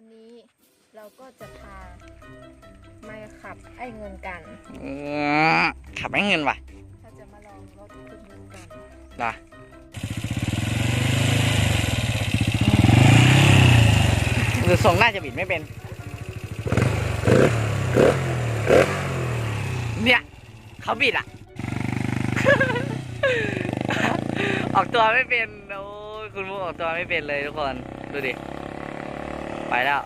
วันนี้เราก็จะพามาขับไอ้เงินกันอืมขับไม่เงินว่ะถ้าจะมาลองรถคุณยุนกันเหรอหรือทรงน่าจะบิดไม่เป็น เนี่ยเขาบิดอะ ออกตัวไม่เป็น โอ้ยคุณมุกออกตัวไม่เป็นเลยทุกคน ดูดิ ไปแล้ว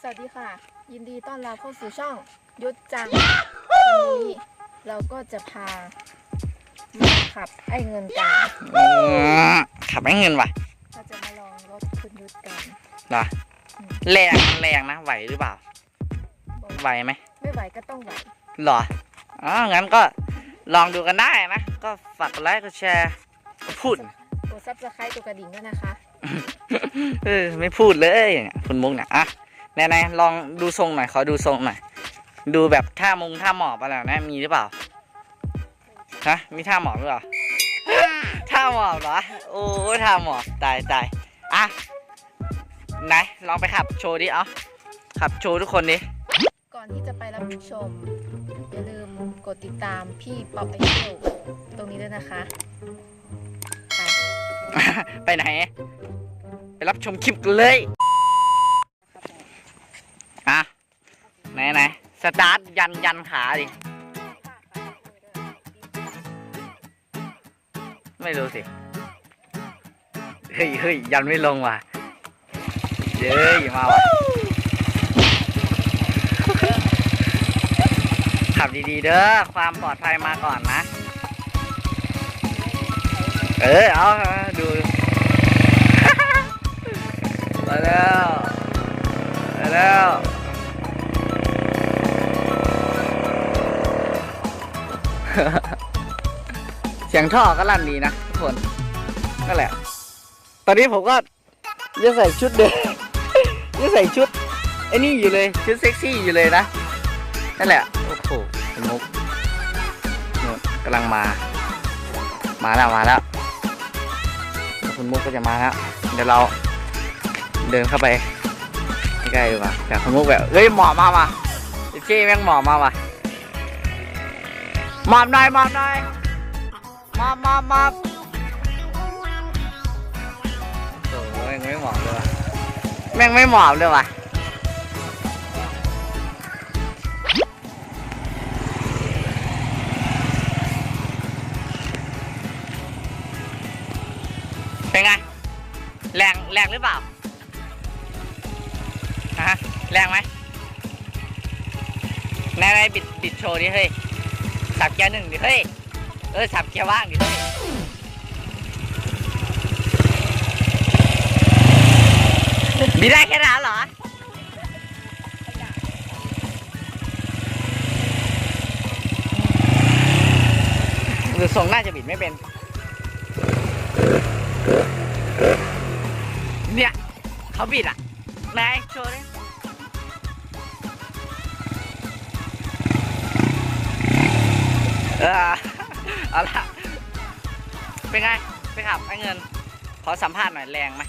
สวัสดีค่ะ ยินดีต้อนรับเข้าสู่ช่องยุทธจัง วันนี้เราก็จะพามาขับไอ้เงินกันอืมขับไม่เงินว่ะถ้าจะมาล องรถคุณยุทธกันเหรอแรงมันแรงนะไหวหรือเปล่าบอกไหวไหมไม่ไหวก็ต้องไหวเหรออ๋องั้นก็ลองดูกันได้นะ ก็ฝากกดไลค์กดแชร์พูดกดซับสไครต์ตัวกระดิ่งด้วยนะคะเออไม่พูดเลยเนี่ยคุณมุกเนี่ยอะไหนๆลองดูทรงหน่อยขอดูทรงหน่อยดูแบบท่ามงท่าหมอบอะไรนะมีหรือเปล่าฮะมีท่าหมอบหรือเปล่าท่าหมอบเหรอโอ้ยท่าหมอบตายตายอะ ไหนลองไปขับโชว์ดิเอาขับโชว์ทุกคนดิก่อนที่จะไปรับชม อย่าลืมกดติดตามพี่ป๊อปไอเคิลตรงนี้ด้วยนะคะไปไปไหน ไปรับชมคลิปกันเลยอะไหนไหนสตาร์ทยันยันขาดิ ไม่รู้สิ เฮ้ยเฮ้ยยันไม่ลงว่ะ เย้ยมาว่ะขับดีๆเด้อความปลอดภัยมาก่อนนะ เออเอาดูมาแล้วมาแล้วเสียงท่อก็ลั่นดีนะทุกคนนั่นแหละ ตอนนี้ผมก็ยังใส่ชุดเดิม ยังใส่ชุดไอ้นี่อยู่เลยชุดเซ็กซี่อยู่เลยนะนั่นแหละโอ้โหคุณมุกนู่นกำลังมา มาแล้วมาแล้วคุณมุกก็จะมาแล้วเดี๋ยวเราเดินเข้าไปใกล้ๆดีกว่าแต่คุณมุกแบบเฮ้ยหมอบมาว่ะเจ๊แม่งหมอบมาว่ะหมอบหน่อยหมอบหน่อยหมอบหมอบหมอบโอ้ยไม่หมอบเลยว่ะ แม่งไม่หมอบเลยว่ะ เป็นไง แรงแรงหรือเปล่าฮะแรงไหมไหนไหนบิดบิดโชว์ดิเฮ้ยสับเกียร์หนึ่งดิเฮ้ย เออสับเกียร์ว่างดิเฮ้ย ดได้แค่นั้นเหรอ หรือทรงน่าจะบิดไม่เป็น เนี่ย เขาบิดอะไหนโชว์ดิเออเอาละเป็นไง ไปขับไอ้เงิน ขอสัมภาษณ์หน่อยแรงไหม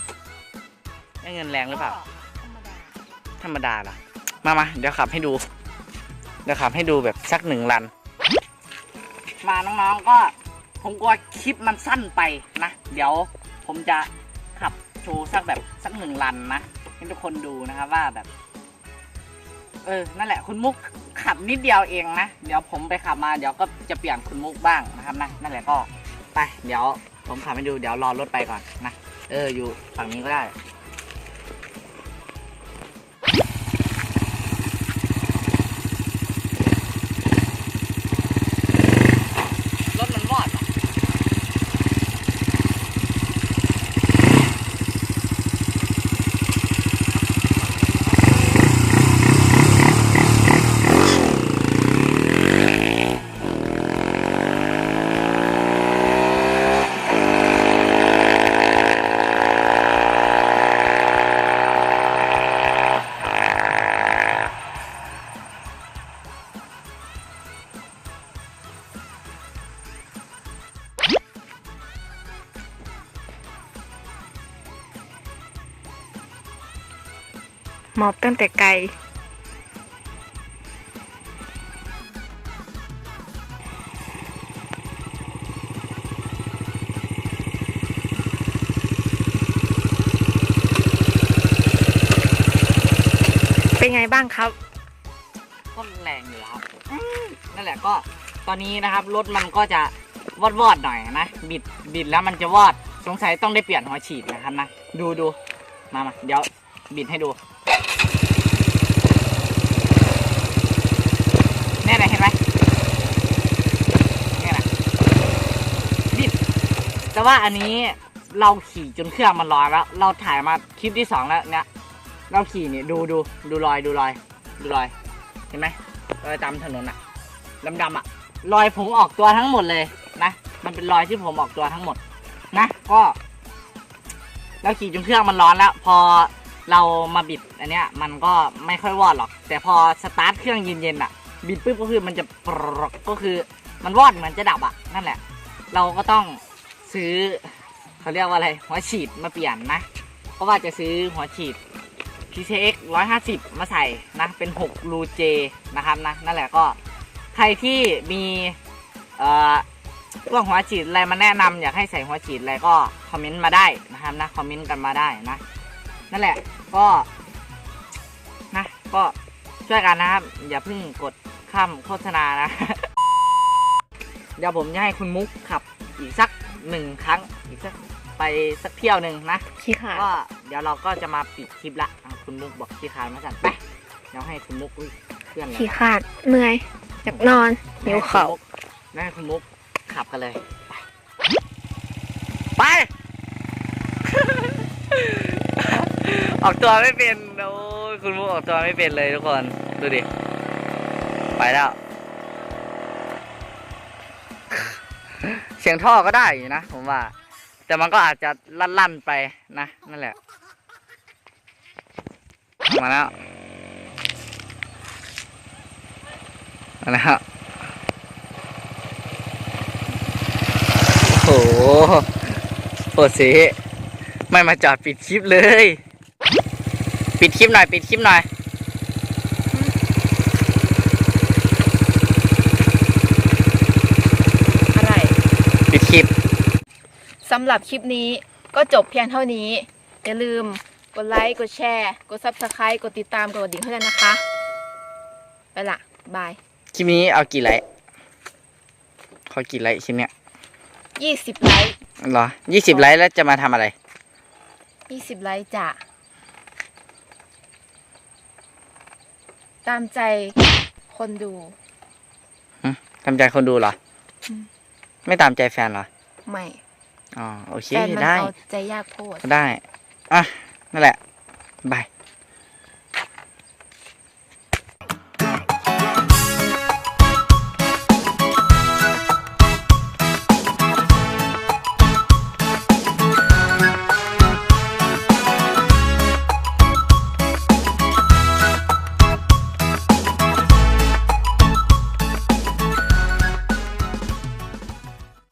ไอ้เงินแรงหรือเปล่า ธรรมดาธรรมดาเหรอมามาเดี๋ยวขับให้ดู เดี๋ยวขับให้ดูแบบสักหนึ่งรัน มาน้องๆก็ผมกลัวคลิปมันสั้นไปนะ เดี๋ยวผมจะขับโชว์สักแบบสักหนึ่งรันนะให้ทุกคนดูนะครับว่าแบบ เออ นั่นแหละคุณมุกขับนิดเดียวเองนะ เดี๋ยวผมไปขับมาเดี๋ยวก็จะเปลี่ยนคุณมุกบ้างนะครับนะ นั่นแหละก็ไป เดี๋ยวผมขับให้ดู เดี๋ยวรอรถไปก่อนนะ เออ อยู่ฝั่งนี้ก็ได้ มอบตั้งแต่ไกล เป็นไงบ้างครับ ก็แรงอยู่แล้วครับนั่นแหละก็ตอนนี้นะครับรถมันก็จะวอดวอดๆหน่อยนะ บิดบิดแล้วมันจะวอดสงสัยต้องได้เปลี่ยนหัวฉีดนะครับนะ ดูดูมามาเดี๋ยวบิดให้ดู นี่นะเห็นไหมนี่นะบิดแต่ว่าอันนี้เราขี่จนเครื่องมันร้อนแล้ว เราถ่ายมาคลิปที่สองแล้วเนี่ยเราขี่นี่ดูดูดูรอยดูรอย ดูรอย เห็นไหมรอยตามถนนอะดำๆอะรอยผมออกตัวทั้งหมดเลยนะมันเป็นรอยที่ผมออกตัวทั้งหมด นะ ก็ เราขี่จนเครื่องมันร้อนแล้ว พอ เรามาบิดอันเนี้ยมันก็ไม่ค่อยวอดหรอก แต่พอสตาร์ทเครื่องเย็นๆอะบิดปุ๊บก็คือมันจะปรกก็คือมันวอดเหมือนจะดับอะนั่นแหละ เราก็ต้องซื้อเขาเรียกว่าอะไรหัวฉีดมาเปลี่ยนนะ เพราะว่าจะซื้อหัวฉีด PCX 150 มาใส่นะเป็น 6 รูเจนะครับนะนั่นแหละก็ใครที่มีเอ่อพวกหัวฉีดอะไรมาแนะนำอยากให้ใส่หัวฉีดอะไรก็คอมเมนต์มาได้นะครับนะคอมเมนต์กันมาได้นะ นั่นแหละ ก็นะก็ช่วยกันนะครับ อย่าเพิ่งกดข้ามโฆษณานะ เดี๋ยวผมจะให้คุณมุกขับอีกสักหนึ่งครั้ง อีกสักไปสักเที่ยวหนึ่งนะขี้ขาดก็เดี๋ยวเราก็จะมาปิดคลิปละอะคุณมุกบอกขี้คานมาสั่นไปเดี๋ยวให้คุณมุกอุ้ยเพื่อนเลยขี้ขาดเหนื่อยอยากนอนหิวเขาวให้คุณมุกขับกันเลย ไปอ อกตัวไม่เป็น โอ้ยคุณมุกออกตัวไม่เป็นเลยทุกคน ดูดิ ไปแล้ว เสียงท่อก็ได้อยู่นะผมว่า แต่มันก็อาจจะลั่นๆไปนะ นั่นแหละ มาแล้ว มาแล้วโอ้โหโปรดสีไม่มาจอดปิดคลิปเลย ปิดคลิปหน่อย ปิดคลิปหน่อย อะไรปิดคลิป สำหรับคลิปนี้ก็จบเพียงเท่านี้ อย่าลืมกดไลค์ กดแชร์ กด Subscribe กดติดตาม กดกระดิ่งให้ด้วยนะคะ ไปละบาย คลิปนี้เอากี่ไลค์ขอกี่ไลค์คลิปเนี้ย20ไลค์เหรอยี่สิบไลค์แล้วจะมาทำอะไร20ไลค์จ้ะ ตามใจคนดู ตามใจคนดูเหรอ อืม ไม่ตามใจแฟนเหรอ ไม่อ๋อ โอเค แฟนมันได้ เอาใจยากโพด ได้ อะ นั่นแหละ บาย